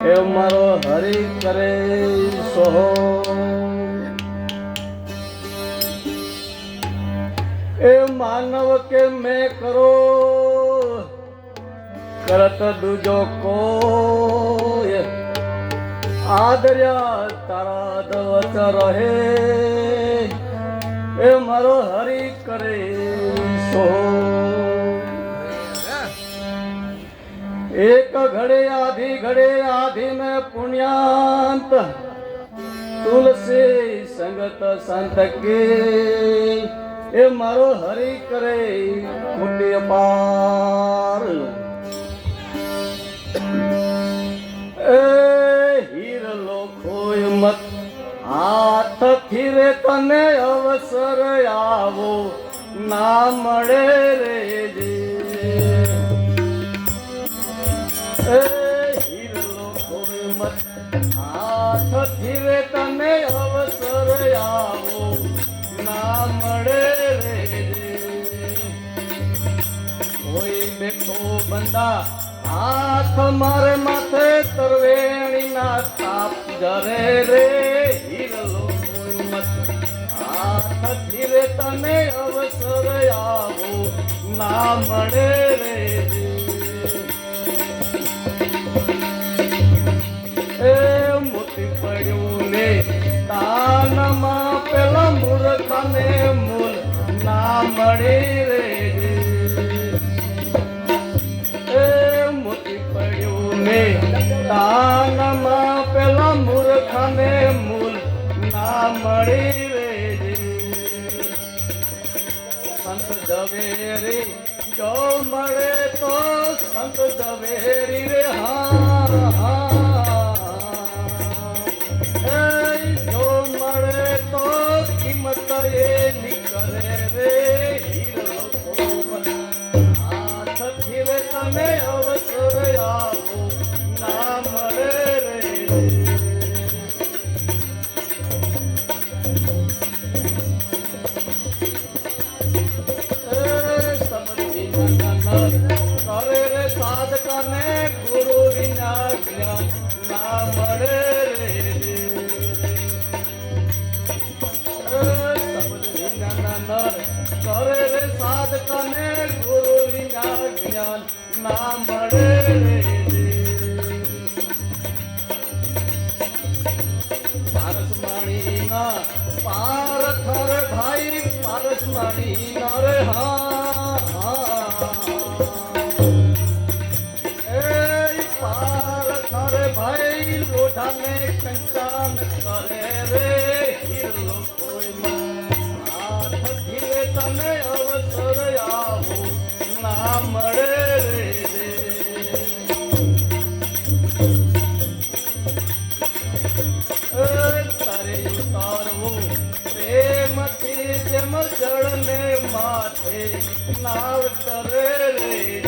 એ મારો હરી કરે સોહો. એ માનવ કે મેં કરો, કરત દુજો કોય આદર્યા તારા દવત રહે. એ મારો હરી કરે સોહો. એક ઘડે આધી ઘડે આધી મે પુણ્યાંત, તુલસી સંગત સંત કે એ મારો હરિ કરે કુંડી પાર એ હીર લોખોય મત હાથ ફીરે તને અવસર આવો. ના મળે રે જે તને અવસર આવો ના મળે રે કોઈ બેઠો બંદા હાથ મારે માથે તરવેણી તાપ જરે રે મત હાથ ધીરે તમે અવસર આવો ના મળે તાનમાં પેલા મૂર્ખને મૂલ ના મળે રે. એ મોતી પડ્યું ને તાનમાં પેલા મૂર્ખને મૂલ ના મળે રે. સંત ઝવેરી જો મળે તો સંત ઝવેરી રે. હા હા. કિંમત એ કરે રે. રે સાધકને ગુરુ વિના જ્ઞાન ના મળે રે પારસમણીના પાર થર ભાઈ પારસમણીના રે હા ભાઈ, લોઢાને કંચાન કરે રે હીરો કોઈ માં હાથ ધીરે તને અવસર આવો ના મળે તારે ઉતારવું પ્રેમથી માથે નાવ કરે રે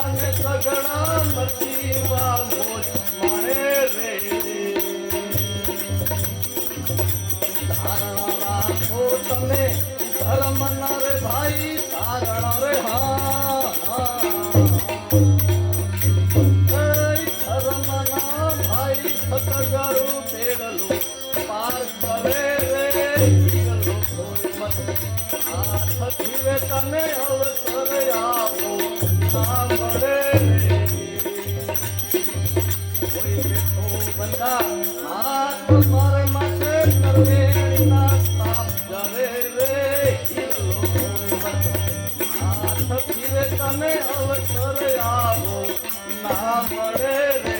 સુરાને સગડા મળતી વા મોજ માને રે. ધારણા રાખો તમે, ધર્મ રે ભાઈ, ધારણા રે, હા હા. ધર્મના ભાઈ, સતગરુ બેડલું પાર કરે રે હીરલો કોઈ મત. હાથ તમે અવસર આવો ના મળે રે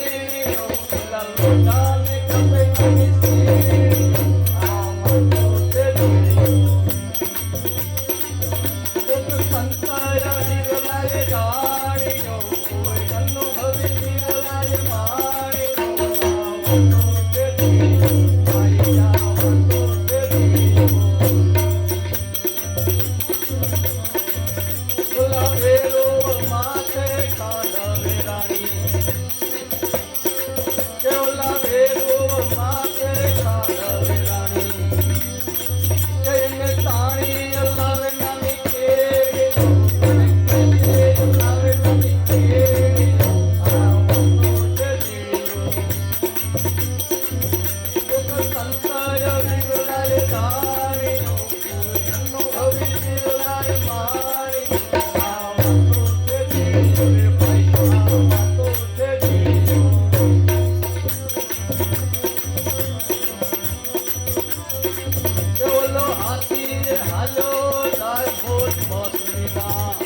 મોસમીમાં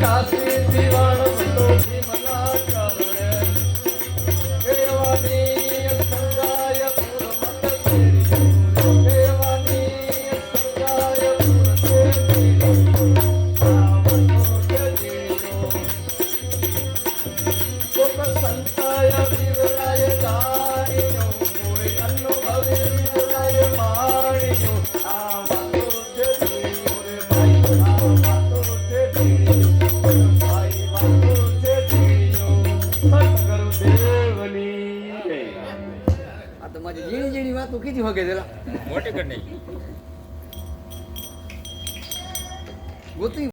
કાશી દીવાણ